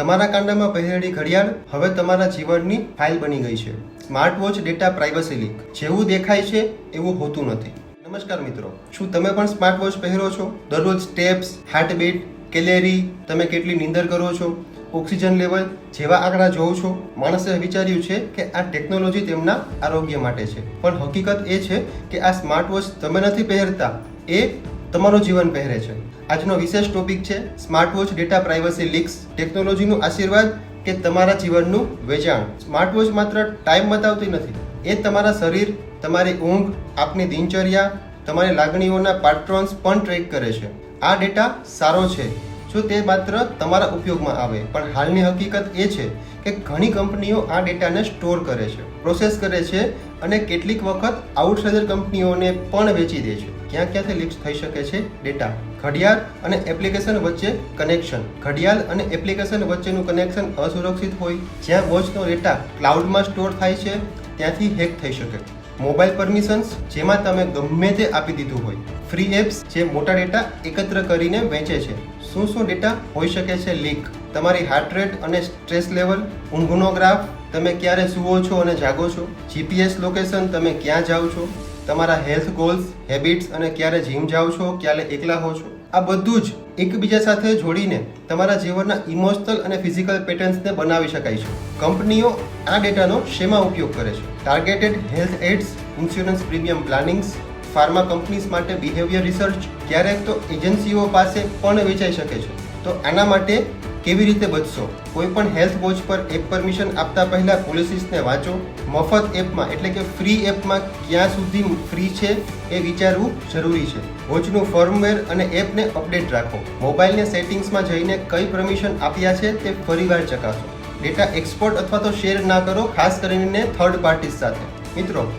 તમારા કાંડામાં પહેરેલી ઘડિયાળ હવે તમારા જીવનની ફાઇલ બની ગઈ છે. Smart watch data privacy leak જેવું દેખાય છે, એવું હોતું નથી. નમસ્કાર મિત્રો. શું તમે પણ સ્માર્ટ વોચ પહેરો છો? દરરોજ સ્ટેપ્સ હાર્ટબીટ કેલેરી, તમે કેટલી નીંદર કરો છો? ઓક્સિજન લેવલ જેવા આંકડા જોવો છો? માણસે વિચાર્યું છે કે આ ટેકનોલોજી તેમના આરોગ્ય માટે છે. પણ હકીકત એ છે કે આ સ્માર્ટ વોચ તમે નથી પહેરતા. એ તમારું જીવન પહેરે છે. આજનો વિશેષ ટોપિક છે smart watch data privacy leaks ટેકનોલોજીનું આશીર્વાદ કે તમારા જીવનનું વેચાણ. સ્માર્ટ વોચ માત્ર ટાઈમ બતાવતી નથી, એ તમારા શરીર, તમારી ઊંઘ, આપની દિનચર્યા, તમારી લાગણીઓના પાટ્રોન્સ પણ ટ્રેક કરે છે. આ ડેટા સારો છે, જો તે માત્ર તમારા ઉપયોગમાં આવે. પણ હાલની હકીકત એ છે કે ઘણી કંપનીઓ આ ડેટાને સ્ટોર કરે છે પ્રોસેસ કરે છે અને કેટલીક વખત આઉટસાઇડર કંપનીઓને પણ વેચી દે છે. ક્યાં ક્યાંથી લીક્સ થઈ શકે છે? ડેટા ઘડિયાળ અને એપ્લિકેશન વચ્ચે કનેક્શન ઘડિયાળ અને એપ્લિકેશન વચ્ચેનું કનેક્શન અસુરક્ષિત હોય. જ્યાં વોચનો ડેટા ક્લાઉડમાં સ્ટોર થાય છે, ત્યાંથી હેક થઈ શકે. મોબાઈલ પરમિશન્સ જેમાં તમે ગમે તે આપી દીધું હોય. ફ્રી એપ્સ જે મોટા ડેટા એકત્ર કરીને વેચે છે. શું શું ડેટા હોઈ શકે છે લીક તમારી હાર્ટ રેટ અને સ્ટ્રેસ લેવલ ઊંઘનો ગ્રાફ તમે ક્યારે સૂવો છો અને જાગો છો? જીપીએસ લોકેશન તમે ક્યાં જાઓ છો? તમારા હેલ્થ ગોલ્સ હેબિટ્સ અને ક્યારે જીમ જાઓ છો, ક્યારે એકલા હો છો, આ બધું જ એકબીજા સાથે જોડીને તમારા જીવનના ઇમોશનલ અને ફિઝિકલ પેટર્ન્સને બનાવી શકાય છે. કંપનીઓ આ ડેટાનો શેમાં ઉપયોગ કરે છે? Targeted health ads insurance premium plannings pharma companies માટે બિહેવિયર રિસર્ચ ક્યારેક તો એજન્સીઓ પાસે પણ વેચાઈ શકે છે. તો આના માટે કેવી રીતે બચશો? કોઈ પણ હેલ્થ વોચ પર એપ પરમિશન આપતા પહેલા પોલિસીસને વાંચો. મફત એપમાં એટલે કે ફ્રી એપમાં ક્યાં સુધી ફ્રી છે એ વિચારવું જરૂરી છે. વોચનું ફર્મવેર અને એપને અપડેટ રાખો. મોબાઈલને સેટિંગ્સમાં જઈને કઈ પરમિશન આપ્યા છે તે ફરીવાર ચકાસો. ડેટા એક્સપોર્ટ અથવા તો શેર ના કરો, ખાસ કરીને થર્ડ પાર્ટીઝ સાથે. મિત્રો,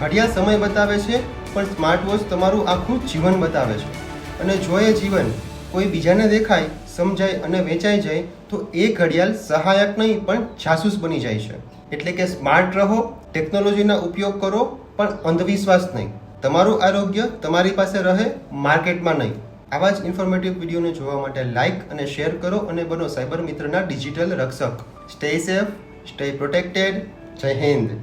ઘડિયાળ સમય બતાવે છે, પણ સ્માર્ટ વોચ તમારું આખું જીવન બતાવે છે. અને જો એ જીવન કોઈ બીજાને દેખાય, સમજાય અને વેચાઈ જાય, તો એ ઘડિયાળ સહાયક નહીં, પણ જાસૂસ બની જાય છે. એટલે કે સ્માર્ટ રહો ટેકનોલોજીના ઉપયોગ કરો, પણ અંધવિશ્વાસ નહીં. તમારું આરોગ્ય તમારી પાસે રહે, માર્કેટમાં નહીં. આવા જ ઇન્ફોર્મેટિવ વિડીયોને જોવા માટે લાઇક અને શેર કરો અને બનો સાયબર મિત્રના ડિજિટલ રક્ષક. સ્ટે સેફ સ્ટે પ્રોટેક્ટેડ જય હિન્દ.